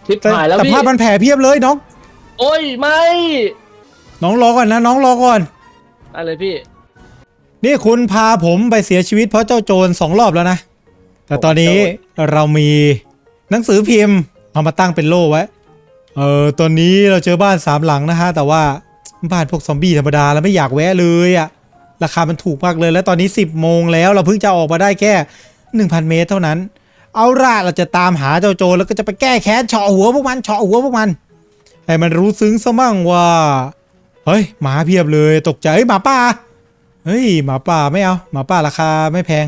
[SPEAKER 2] ทิป
[SPEAKER 1] แต่
[SPEAKER 2] หายแล้ว
[SPEAKER 1] แต่
[SPEAKER 2] พี่
[SPEAKER 1] ภาพมันแผลเพียบเลยน้อง
[SPEAKER 2] โอ้ยไม่
[SPEAKER 1] น้องรอก่อนนะน้องรอก่อน
[SPEAKER 2] อะไรพี่
[SPEAKER 1] นี่คุณพาผมไปเสียชีวิตเพราะเจ้าโจรสองรอบแล้วนะ แต่ตอนนี้เรามีหนังสือพิมพ์เอามาตั้งเป็นโล่ไว้ เออตอนนี้เราเจอบ้านสามหลังนะฮะ แต่ว่าบ้านพวกซอมบี้ธรรมดาเราไม่อยากแวะเลยอะราคามันถูกมากเลย แล้วตอนนี้ 10โมงแล้วเราเพิ่งจะออกมาได้แค่ 1,000 เมตรเท่านั้น เอาละเราจะตามหาเจ้าโจรแล้วก็จะไปแก้แค้นเฉาะหัวพวกมันเฉาะหัวพวกมันให้มันรู้ซึ้งซะมั่งว่า เฮ้ยหมาเพียบเลยตกใจเฮ้ยหมาป่า เฮ้ยหมาป่าไม่เอาหมาป่าราคาไม่แพง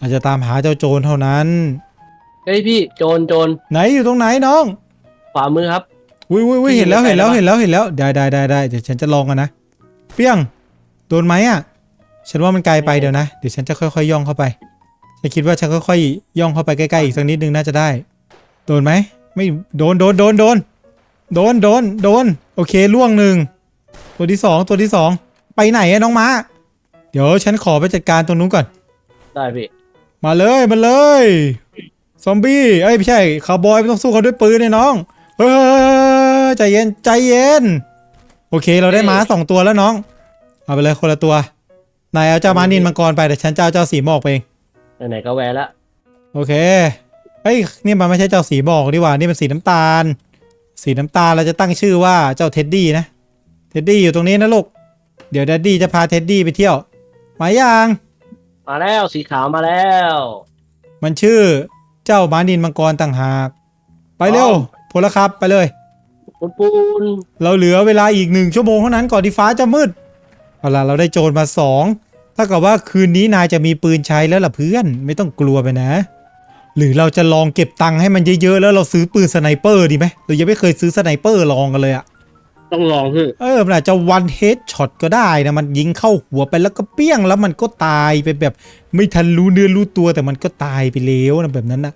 [SPEAKER 1] อาจจะตามหาเจ้าโจรเท่านั้น
[SPEAKER 2] เฮ้ยพี่โจรโจร
[SPEAKER 1] ไหนอยู่ตรงไหนน้อง
[SPEAKER 2] ขวามือครับ
[SPEAKER 1] อุ้ยอุ้ยอุ้ย
[SPEAKER 2] พี่
[SPEAKER 1] เห็นแล้ว
[SPEAKER 2] อยู่
[SPEAKER 1] เห็นแล้ว
[SPEAKER 2] ใกล้
[SPEAKER 1] เห็นแล้วเห็นแล้วได้ได้ได้ได้เดี๋ยวฉันจะลองกันนะเปี้ยงโดนไหมอะ ฉันว่ามันไกลไปเดี๋ยวนะเดี๋ยวฉันจะค่อยๆย่องเข้าไปฉันคิดว่าฉันค่อยๆย่องเข้าไปใกล้ๆอีกสักนิดนึงน่าจะได้ โดนไหมไม่โดนโดนโดนโดนโดนโดนโดนโอเคล่วงหนึ่งตัวที่สองตัวที่สองไปไหนอะน้องม้าเดี๋ยวฉันขอไปจัดการตรงนู้นก่อน
[SPEAKER 2] ได้พี่
[SPEAKER 1] มาเลยมาเลย ซอมบี้เอ้ยไม่ใช่คาวบอยไม่ต้องสู้เขาด้วยปืนเลยน้องเฮ้ยใจเย็นใจเย็น โอเคเราได้ม้าสองตัวแล้วน้อง เอาไปเลยคนละตัวนายเอาเจ้าม้านินมังกรไปแต่ฉันจะเอาเจ้าสีหมอกไปเอง
[SPEAKER 2] ไหนๆก็แวะละ
[SPEAKER 1] โอเคเฮ้ยนี่มันไม่ใช่เจ้าสีหมอกดีกว่านี่เป็นสีน้ำตาล สีน้ำตาลเราจะตั้งชื่อว่าเจ้าเท็ดดี้นะเท็ดดี้อยู่ตรงนี้นะลูกเดี๋ยวแดดดี้จะพาเท็ดดี้ไปเที่ยว มายัง
[SPEAKER 2] มาแล้วสีขาวมาแล้ว
[SPEAKER 1] มันชื่อเจ้าม้านินมังกรต่างหาก ไปเร็ว
[SPEAKER 2] อ๋อ
[SPEAKER 1] พลครับไปเลย
[SPEAKER 2] ปูนปูน
[SPEAKER 1] เราเหลือเวลาอีกหนึ่งชั่วโมงเท่านั้นก่อนที่ฟ้าจะมืดเอาล่ะเราได้โจรมาสองถ้ากับว่าคืนนี้นายจะมีปืนใช้แล้วล่ะเพื่อนไม่ต้องกลัวไปนะ หรือเราจะลองเก็บตังค์ให้มันเยอะๆแล้วเราซื้อปืนสไนเปอร์ดีไหมเรายังไม่เคยซื้อสไนเปอร์ลองกันเลยอะ
[SPEAKER 2] ต้องลองคือ
[SPEAKER 1] เออมันอาจจะวันเฮดช็อตก็ได้นะ มันยิงเข้าหัวไปแล้วก็เปี้ยงแล้วมันก็ตายไปแบบ ไม่ทันรู้เนื้อรู้ตัวแต่มันก็ตายไปแล้วนะแบบนั้นนะ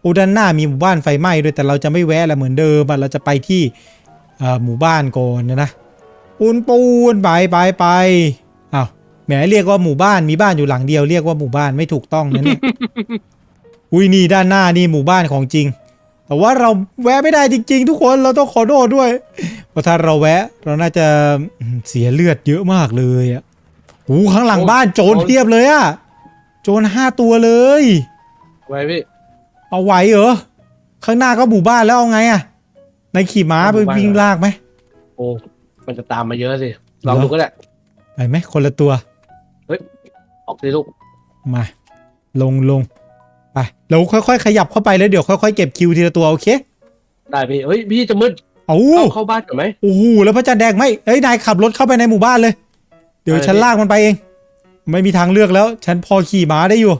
[SPEAKER 1] โอ้ด้านหน้ามีหมู่บ้านไฟไหม้ด้วยแต่เราจะไม่แวะละเหมือนเดิมอะเราจะไปที่หมู่บ้านก่อนนะนะปูนปูนไปไปไปอ้าวแหมเรียกว่าหมู่บ้านมีบ้านอยู่หลังเดียวเรียกว่าหมู่บ้านไม่ถูกต้องนะเนี่ยอุ้ยนี่ด้านหน้านี่หมู่บ้านของจริง แต่ว่าเราแวะไม่ได้จริง ๆ ทุกคนเราต้องขอโทษด้วย เพราะถ้าเราแวะ เราน่าจะอืมเสียเลือดเยอะมากเลยอะโอ้ข้างหลังบ้านโจรเพียบเลยอะ โจรห้าตัวเลย
[SPEAKER 2] ไว้พี่
[SPEAKER 1] เอาไหวเหรอ ข้างหน้าก็หมู่บ้านแล้วเอาไงอะ ในายขี่ม้าไป
[SPEAKER 2] หมู่บ้าน
[SPEAKER 1] วิ่งลากไหม
[SPEAKER 2] โอ้ มันจะตามมาเยอะสิ ลองดูก็ได้
[SPEAKER 1] ไปไหมคนละตัว
[SPEAKER 2] ออกสิลูก
[SPEAKER 1] มา ลงลงไปเราค่อยๆ ขยับเข้าไปแล้วเดี๋ยวค่อยๆ เก็บคิวทีละตัวโอเค
[SPEAKER 2] ได้พี่ เฮ้ยพี่จะมืด
[SPEAKER 1] เอา
[SPEAKER 2] เอาเข้าบ้านก่อนไหม
[SPEAKER 1] โอ้โหแล้วพระจันทร์แดงไหมเอ้ยนายขับรถเข้าไปในหมู่บ้านเลย เดี๋ยว
[SPEAKER 2] ไปเลย
[SPEAKER 1] ฉันลากมันไปเอง ไม่มีทางเลือกแล้ว ฉันพอขี่ม้าได้อยู่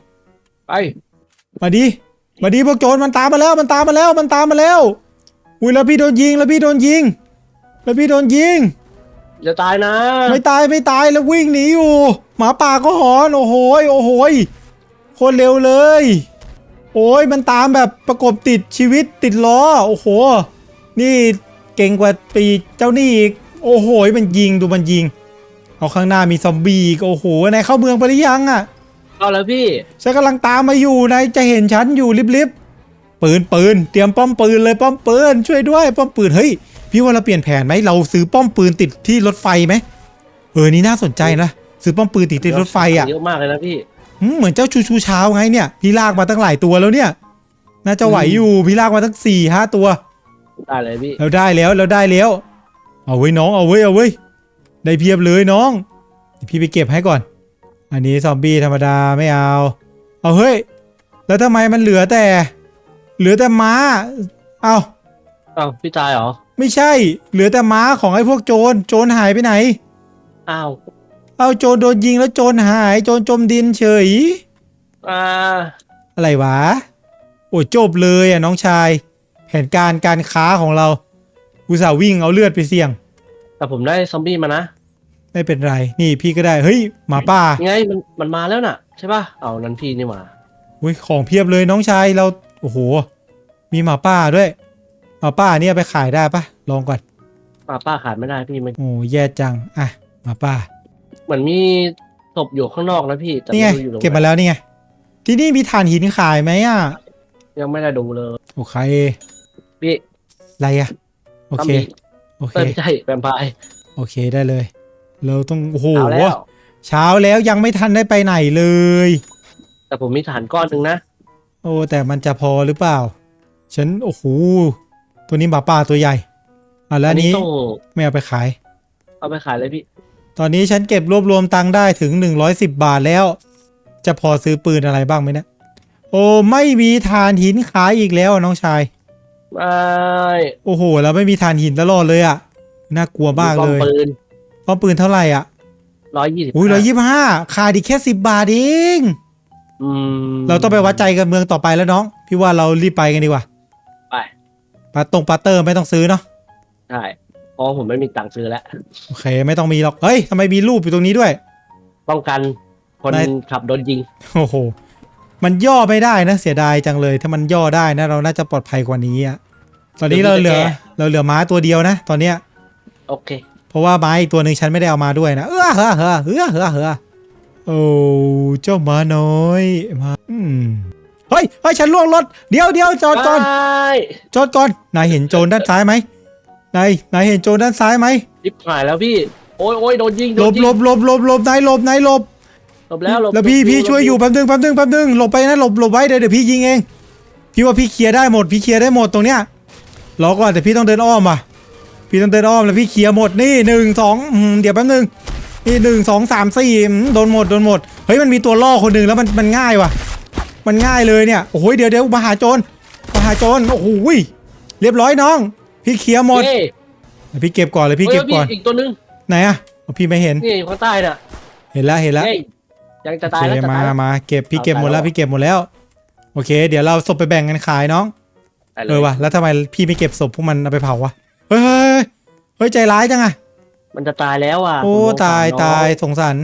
[SPEAKER 2] ไป
[SPEAKER 1] มาดิมาดิพวกโจรมันตามมาแล้ว มันตามมาแล้ว มันตามมาแล้ว อุ้ยแล้วพี่โดนยิงแล้วพี่โดนยิง แล้วพี่โดนยิง
[SPEAKER 2] จะตายนะ
[SPEAKER 1] ไม่ตายไม่ตายแล้ววิ่งหนีอยู่ หมาป่าก็หอนโอ้โหยโอ้โหยโคตรเร็วเลย โอ้ยมันตามแบบประกบติดชีวิตติดล้อโอ้โห นี่ เก่งกว่าปีเจ้านี่อีก โอ้โหยมันยิงดูมันยิง เอาข้างหน้ามีซอมบี้อีกโอ้โหนายเข้าเมืองไปหรือยังอะ
[SPEAKER 2] เอาแล้วพี่
[SPEAKER 1] ฉันกำลังตามมาอยู่นายจะเห็นฉันอยู่ลิบๆปืนปืนเตรียมป้อมปืนเลยป้อมปืนช่วยด้วยป้อมปืนเฮ้ยพี่ว่าเราเปลี่ยนแผนไหมเราซื้อป้อมปืนติดที่รถไฟไหมเออนี่น่าสนใจนะซื้อป้อมปืนติดที่รถไฟอะ
[SPEAKER 2] เยอะมากเลยนะพี่
[SPEAKER 1] หืมเหมือนเจ้าชูชูเช้าไงเนี่ย พี่ลากมาตั้งหลายตัวแล้วเนี่ย น่าจะไหวอยู่พี่ลากมาตั้งสี่ห้าตัว
[SPEAKER 2] ได้เลยพี่
[SPEAKER 1] เราได้แล้วเราได้แล้วเอาไว้ยน้องเอาไว้ยเอาไว้ยได้เพียบเลยน้องเดี๋ยวพี่ไปเก็บให้ก่อน อันนี้ซอมบี้ธรรมดาไม่เอา เอาเฮ้ย แล้วทำไมมันเหลือแต่ เหลือแต่ม้า เอา
[SPEAKER 2] เอ้าพี่ตายเหรอ
[SPEAKER 1] ไม่ใช่ เหลือแต่ม้าของไอ้พวกโจร โจรหายไปไหน
[SPEAKER 2] อ้าว
[SPEAKER 1] เอาโจรโดนยิงแล้วโจรหาย โจรจมดินเฉย
[SPEAKER 2] อ่า
[SPEAKER 1] อะไรวะ โอ้ยจบเลยอะน้องชาย แผนการการค้าของเราอุตส่าห์วิ่งเอาเลือดไปเสี่ยง
[SPEAKER 2] แต่ผมได้ซอมบี้มานะ
[SPEAKER 1] ไม่เป็นไร นี่พี่ก็ได้เฮ้ยหมาป่า
[SPEAKER 2] ยังไงมันมันมาแล้วน่ะ ใช่ป่ะเอานั้นพี่นี่มา
[SPEAKER 1] อุ้ยของเพียบเลยน้องชายเราโอ้โห มีหมาป่าด้วยหมาป่าเนี่ยเอาไปขายได้ปะลองก่อน
[SPEAKER 2] ป้าป้าขาดไม่ได้พี่มัน
[SPEAKER 1] โอ้แย่จังอะหมาป่า
[SPEAKER 2] เหมือนมีศพอยู่ข้างนอกนะพี่แต่
[SPEAKER 1] นี่ไง
[SPEAKER 2] ไม่รู้อยู่ตรง
[SPEAKER 1] เก็บ
[SPEAKER 2] ไหน
[SPEAKER 1] มาแล้วนี่ไงที่นี่มีถ่านหินขายไหมอะ
[SPEAKER 2] ยังไม่ได้ดูเลย
[SPEAKER 1] โอเค
[SPEAKER 2] พี่
[SPEAKER 1] อะไรอะโอเค
[SPEAKER 2] ซมบี้
[SPEAKER 1] โอเค
[SPEAKER 2] เอ้ยไม่ใช่แวมไพร์
[SPEAKER 1] โอเคได้เลย เราต้อง โอ้โห
[SPEAKER 2] เอาแล้ว
[SPEAKER 1] เช้าแล้วยังไม่ทันได้ไปไหนเลย
[SPEAKER 2] แต่ผมมีฐานก้อนหนึ่งนะ
[SPEAKER 1] โอ้ แต่มันจะพอหรือเปล่า ฉัน โอ้โห ตัวนี้หมาป่าตัวใหญ่ อะแล้วอันนี้
[SPEAKER 2] ต้อง
[SPEAKER 1] ไม่เอาไปขาย
[SPEAKER 2] เอาไปขายเลยพี่
[SPEAKER 1] ตอนนี้ฉันเก็บรวบรวมตังค์ได้ถึง 110 บาทแล้ว จะพอซื้อปืนอะไรบ้างไหมเนะโอ้ ไม่มีฐานหินขายอีกแล้วอะน้องชาย
[SPEAKER 2] ไม่
[SPEAKER 1] โอ้โหเราไม่มีฐานหินตลอดเลยอะน่ากลัวมากเลย
[SPEAKER 2] ปืน
[SPEAKER 1] ป้อมปืนเท่าไหร่อะ
[SPEAKER 2] ร้อยยี่สิบ
[SPEAKER 1] อุ้ยร้อยยี่ห้าขาดอีกแค่สิบบาทเอง
[SPEAKER 2] อืม
[SPEAKER 1] เราต้องไปวัดใจกันเมืองต่อไปแล้วน้อง พี่ว่าเรารีบไปกันดีกว่า
[SPEAKER 2] ไป
[SPEAKER 1] ปาตรงปาเตอร์ไม่ต้องซื้อเนาะ
[SPEAKER 2] ใช่เพราะผมไม่มีตังค์ซื้อแล้ว
[SPEAKER 1] โอเค ไม่ต้องมีหรอก เฮ้ยทำไมมีรูปอยู่ตรงนี้ด้วย
[SPEAKER 2] ป้องกันคน
[SPEAKER 1] นาย
[SPEAKER 2] ขับโดนยิง
[SPEAKER 1] โอ้โห มันย่อไม่ได้นะเสียดายจังเลย ถ้ามันย่อได้นะเราน่าจะปลอดภัยกว่านี้อะ ตอนนี้เราเหลือเราเหลือม้าตัวเดียวนะ ตอนเนี้ย
[SPEAKER 2] โอเค
[SPEAKER 1] เพราะว่าม้าอีกตัวหนึ่งฉันไม่ได้เอามาด้วยนะเออเฮ้อเฮ้อเฮ้อเฮ้อเฮ้อโอ้เจ้าหมาน้อยมาอืมเฮ้ยเฮ้ยฉันล่วงรถเดี๋ยวเดี๋ยวจอดก่อน
[SPEAKER 2] ไป
[SPEAKER 1] จอดก่อนนายเห็นโจรด้านซ้ายไหมนายนายเห็นโจรด้านซ้ายไหม
[SPEAKER 2] ยิบหายแล้วพี่โอ้ยโอ้ยโดนยิง
[SPEAKER 1] ห
[SPEAKER 2] โด
[SPEAKER 1] ล
[SPEAKER 2] น
[SPEAKER 1] บ
[SPEAKER 2] ยิง
[SPEAKER 1] หลบหลบหลบหลบนายหลบนายหลบ
[SPEAKER 2] หลบแล้วหลบ
[SPEAKER 1] แล้วพี่
[SPEAKER 2] หลบ
[SPEAKER 1] พี่
[SPEAKER 2] หลบ
[SPEAKER 1] ช่วยอยู่แป๊บนึงแป๊บนึงแป๊บนึงหลบไปนะหลบหลบไว้เดี๋ยวเดี๋ยวพี่ยิงเองพี่ว่าพี่เคลียร์ได้หมดพี่เคลียร์ได้หมดตรงเนี้ย รอก่อนแต่พี่ต้องเดินอ้อมอะพี่ต้องเดินอ้อมแล้วพี่เคลียร์หมดนี่หนึ่งสองอืมเดี๋ยวแป๊บนึงนี่หนึ่งสองสามสี่อืมโดนหมดโดนหมดเฮ้ยมันมีตัวล่อคนหนึ่งแล้วมันมันง่ายว่ะ มันง่ายเลยเนี่ยโอ้โหเดี๋ยวเดี๋ยวมาหาโจรมาหาโจรโอ้โหเรียบร้อยน้อง พี่เคลียร์หมด
[SPEAKER 2] เย้
[SPEAKER 1] เดี๋ยวพี่เก็บก่อนเลยพี่เก็บก่อน
[SPEAKER 2] ฮ้ยอีกตัวนึง
[SPEAKER 1] ไหนอะเอาพี่ไม่เห็น
[SPEAKER 2] นี่อยู่ข้างใต้น่ะ
[SPEAKER 1] เห็นแล้วเห็นแล้ว
[SPEAKER 2] เฮ้ยยังจะ
[SPEAKER 1] โอ
[SPEAKER 2] ตาย
[SPEAKER 1] เค
[SPEAKER 2] แล้วจะ
[SPEAKER 1] มา
[SPEAKER 2] ตายแล้ว
[SPEAKER 1] มาเก็บพี่เก็บ
[SPEAKER 2] เอา
[SPEAKER 1] หมดแล้ว
[SPEAKER 2] ตายแล้ว
[SPEAKER 1] พี่เก็บหมดแล้ว โอเค เดี๋ยวเราศพไปแบ่งกันขายน้อง
[SPEAKER 2] ตายลย
[SPEAKER 1] เออว่ะแล้วทำไมพี่ไม่เก็บศพพวกมันเอาไปเผาวะเฮ้ยเฮ้ยเฮ้ยเฮ้ยใจร้ายจังอะ
[SPEAKER 2] มันจะตายแล้วอะ
[SPEAKER 1] โอ้
[SPEAKER 2] ผมมง
[SPEAKER 1] ตาย
[SPEAKER 2] น้อง
[SPEAKER 1] ตายสงสาร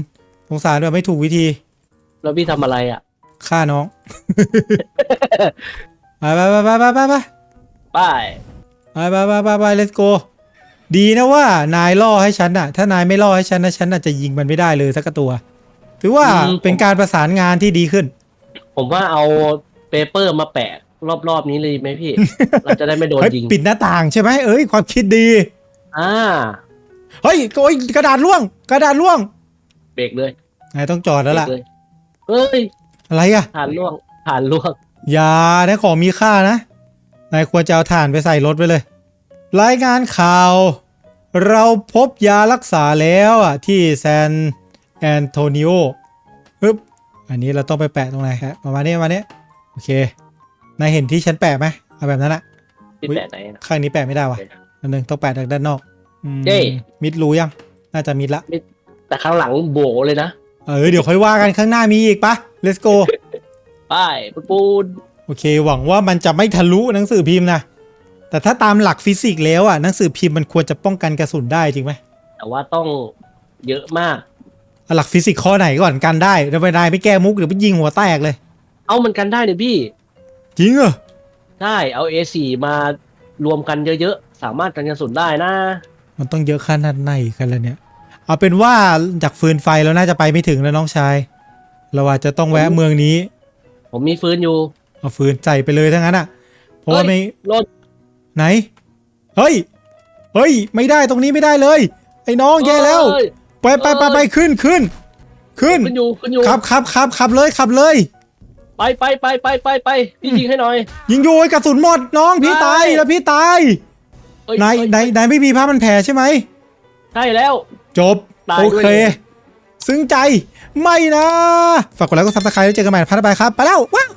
[SPEAKER 1] สงสารแบบไม่ถูกวิธี
[SPEAKER 2] แล้วพี่ทำอะไรอะ
[SPEAKER 1] ฆ่าน้อง ไปไปไปไปไปไปไป
[SPEAKER 2] ไป
[SPEAKER 1] ไปไปไปไปไป let's go ดีนะว่านายล่อให้ฉันอะถ้านายไม่ล่อให้ฉันนะฉันอาจจะยิงมันไม่ได้เลยสักตัว ถือว่าเป็นการประสานงานที่ดีขึ้น
[SPEAKER 2] ผมว่าเอาเปเปอร์มาแปะ รอบๆนี้เลยไหมพี่ เราจะได้ไม่โดน
[SPEAKER 1] เฮ้ย
[SPEAKER 2] ยิง
[SPEAKER 1] ปิดหน้าต่างใช่ไหมเอ้ยความคิดดี
[SPEAKER 2] อ่า
[SPEAKER 1] เฮ้ยโอ้ยกระดาษล่วง กระดาษล่วง
[SPEAKER 2] เบรกเลย
[SPEAKER 1] นายต้องจอดแล้วล่ะ
[SPEAKER 2] เบรกเลยเฮ้ย
[SPEAKER 1] อะไรอะ
[SPEAKER 2] ผ่านล่วงผ่านล่วง
[SPEAKER 1] อย่านะของมีค่านะนายควรจะเอาถ่านไปใส่รถไปเลย รายงานข่าว เราพบยารักษาแล้วอะที่แซนแอนโทนิโอปึ๊บอันนี้เราต้องไปแปะตรงไหนครับประมาณนี้ประมาณนี้โอเค นายเห็นที่ฉันแปะไหมเอาแบบนั้นอะ
[SPEAKER 2] พี่
[SPEAKER 1] อุ๊ย
[SPEAKER 2] แปะไหนนะ
[SPEAKER 1] ข้างนี้แปะไม่ได้ว่ะอันนึงต้องแปะจากด้านนอกอืม
[SPEAKER 2] เย้
[SPEAKER 1] มิดรู้ยัง น่าจะมิดละ
[SPEAKER 2] แต่ข้างหลังโบเลยนะ
[SPEAKER 1] เออเดี๋ยวค่อยว่ากันข้างหน้ามีอีกปะ let's go
[SPEAKER 2] ไปปูนปูน
[SPEAKER 1] โอเค หวังว่ามันจะไม่ทะลุหนังสือพิมพ์นะ แต่ถ้าตามหลักฟิสิกส์แล้วอะหนังสือพิมพ์มันควรจะป้องกันกระสุนได้จริงไหม
[SPEAKER 2] แต่ว่าต้องเยอะมาก
[SPEAKER 1] เอาหลักฟิสิกส์ข้อไหนก่อนกันได้แล้วไปนายไปแก้มุกเดี๋ยวไปยิงหัวแตกเลย
[SPEAKER 2] เอามันกันได้เนี่ยพี่
[SPEAKER 1] จริงเหรอ
[SPEAKER 2] ได้เอา A4 มารวมกันเยอะๆ สามารถกันกระสุนได้นะ
[SPEAKER 1] มันต้องเยอะขนาดไหนกันแล้วเนี่ย เอาเป็นว่าจากฟืนไฟแล้วน่าจะไปไม่ถึงแล้วน้องชาย เราอาจจะต้องแวะเมืองนี้
[SPEAKER 2] ผมมีฟืนอยู่
[SPEAKER 1] เอาฟืนใส่ไปเลยทั้งนั้นอะ เพราะว่าไม่
[SPEAKER 2] รถ
[SPEAKER 1] ไหน เฮ้ย เฮ้ย ไม่ได้ตรงนี้ไม่ได้เลย ไอ้น้องแย่แล้ว
[SPEAKER 2] เอ้ย
[SPEAKER 1] ไปไปไปไปขึ้นขึ้น ขึ้น
[SPEAKER 2] ขึ้นอยู่ขึ้นอยู่
[SPEAKER 1] ขับขับขับขับเลยขับเลย
[SPEAKER 2] ไปไปไปไปไปไปพี่ยิงให้หน่อย
[SPEAKER 1] ยิงอยู่ไอ้กระสุนหมดน้องพี่
[SPEAKER 2] ไป
[SPEAKER 1] ตายแล้วพี่ตาย
[SPEAKER 2] เอ้ย
[SPEAKER 1] นาย
[SPEAKER 2] เอ้
[SPEAKER 1] นายนายไม่มีผ้ามันแผลใช่ไหม
[SPEAKER 2] ใช่แล้ว
[SPEAKER 1] จบ
[SPEAKER 2] ตาย
[SPEAKER 1] โอ
[SPEAKER 2] ด้วย
[SPEAKER 1] เค
[SPEAKER 2] เลย
[SPEAKER 1] ซึ้งใจ ไม่นะ ฝากกดไลค์กดซับสไครต์แล้วเจอกันใหม่พัฒนาไปครับ ไปแล้วว้าว